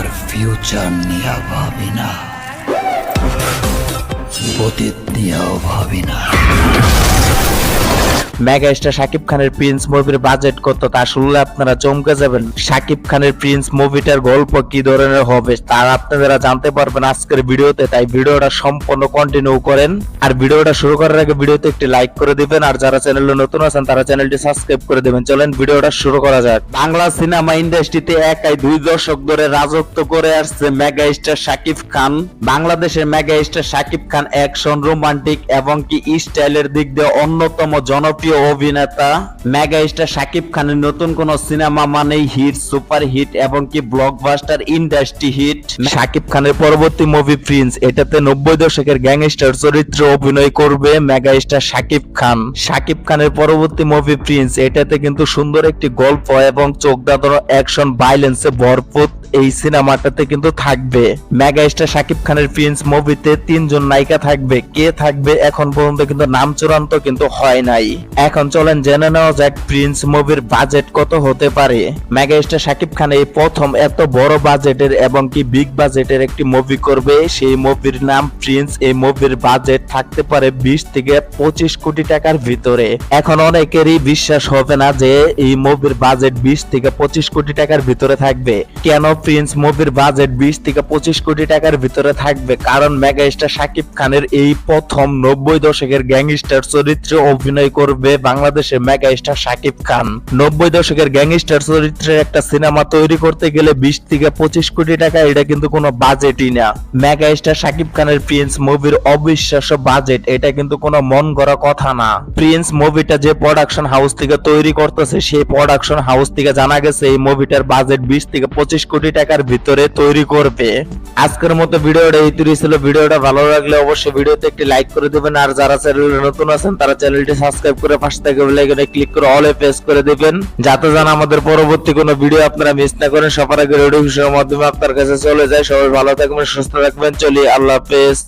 আমার ফিউচার নিয়ে ভাবি না। অতীত নিয়েও ভাবি না। মেগা স্টার শাকিব খানের প্রিন্স মুভির বাজেট কত তা শুনলে আপনারা চমকে যাবেন। শাকিব খানের প্রিন্স মুভিটার গল্প কি ধরনের হবে তার আপনারা জানতে পারবেন আজকের ভিডিওতে, তাই ভিডিওটা সম্পূর্ণ কন্টিনিউ করেন। আর ভিডিওটা শুরু করার আগে ভিডিওতে একটি লাইক করে দিবেন, আর যারা চ্যানেলে নতুন আছেন, তারা চ্যানেলটি সাবস্ক্রাইব করে দিবেন। চলেন ভিডিওটা শুরু করা যাক। বাংলা সিনেমা ইন্ডাস্ট্রিতে একাই দুই দশক ধরে রাজত্ব করে আসছে মেগা স্টার শাকিব খান। বাংলাদেশের mega star Shakib Khan action romantic এবং কি স্টাইলের দিক দিয়ে অন্যতম জনপ্রিয় অভিনেতা মেগা স্টার শাকিব খানের নতুন কোন সিনেমা মানেই হিট সুপার হিট এবং কি ব্লকবাস্টার ইন্ডাস্ট্রি হিট শাকিব খানের পরবর্তী মুভি প্রিন্স এটাতে নব্বই দশকের গ্যাংস্টার চরিত্রে অভিনয় করবে মেগা স্টার শাকিব খান। শাকিব খানের পরবর্তী মুভি প্রিন্স এটাতে কিন্তু সুন্দর একটি গল্প এবং চোখ দাঁড়ানো অ্যাকশন ভাইলেন্সে ভরপুর এই সিনেমাটাতে কিন্তু থাকবে। মেগা স্টার শাকিব খানের প্রিন্স মুভিতে তিনজন নায়িকা থাকবে। কে থাকবে এখন পর্যন্ত কিন্তু নাম চূড়ান্ত কিন্তু হয় নাই। এখন চলেন জেনে নেওয়া যাক প্রিন্স মুভির বাজেট কত হতে পারে। মেগা স্টার শাকিব খান এই প্রথম এত বড় বাজেটের এবং কি বিগ বাজেটের একটি মুভি করবে। সেই মুভির নাম প্রিন্স এই মুভির বাজেট থাকতে পারে বিশ থেকে পঁচিশ কোটি টাকার ভিতরে। এখন অনেকেরই বিশ্বাস হবে না যে এই মুভির বাজেট বিশ থেকে পঁচিশ কোটি টাকার ভিতরে থাকবে। কেন প্রিন্স মুভির বাজেট বিশ থেকে পঁচিশ কোটি টাকার ভিতরে থাকবে, কারণ মেগা স্টার শাকিব খানের এই প্রথম নব্বই দশকের গ্যাংস্টার চরিত্রে অভিনয় করবে বাংলাদেশের মেগা স্টার শাকিব খান। নব্বই দশকের গ্যাংস্টার চরিত্রের একটা সিনেমা তৈরি করতে গেলে বিশ থেকে পঁচিশ কোটি টাকা, এটা কিন্তু কোনো বাজেটই না। মেগা স্টার শাকিব খানের প্রিন্স মুভির অবিশ্বাস্য বাজেট, এটা কিন্তু কোনো মন গড়া কথা না। প্রিন্স মুভিটা যে প্রোডাকশন হাউস থেকে তৈরি করতেছে, সেই প্রোডাকশন হাউস থেকে জানা গেছে এই মুভিটার বাজেট বিশ থেকে পঁচিশ কোটি টাকার ভিতরে তৈরি করবে। আজকের মতো ভিডিওটা এই তৈরি ছিল। ভিডিওটা ভালো লাগলে অবশ্যই ভিডিওতে একটি লাইক করে দেবেন। আর যারা চ্যানেলে নতুন আছেন, তারা চ্যানেলটি সাবস্ক্রাইব করে পাশে থেকে বেল আইকনে ক্লিক করে অল এ প্রেস করে দিবেন। যাতে যেন আমাদের পরবর্তী কোনো ভিডিও আপনারা মিস না করেন। সবার আগে নোটিফিকেশনের মাধ্যমে আপনার কাছে চলে যায়। সবাই ভালো থাকবেন, সুস্থ থাকবেন। চলি আল্লাহ হাফেজ।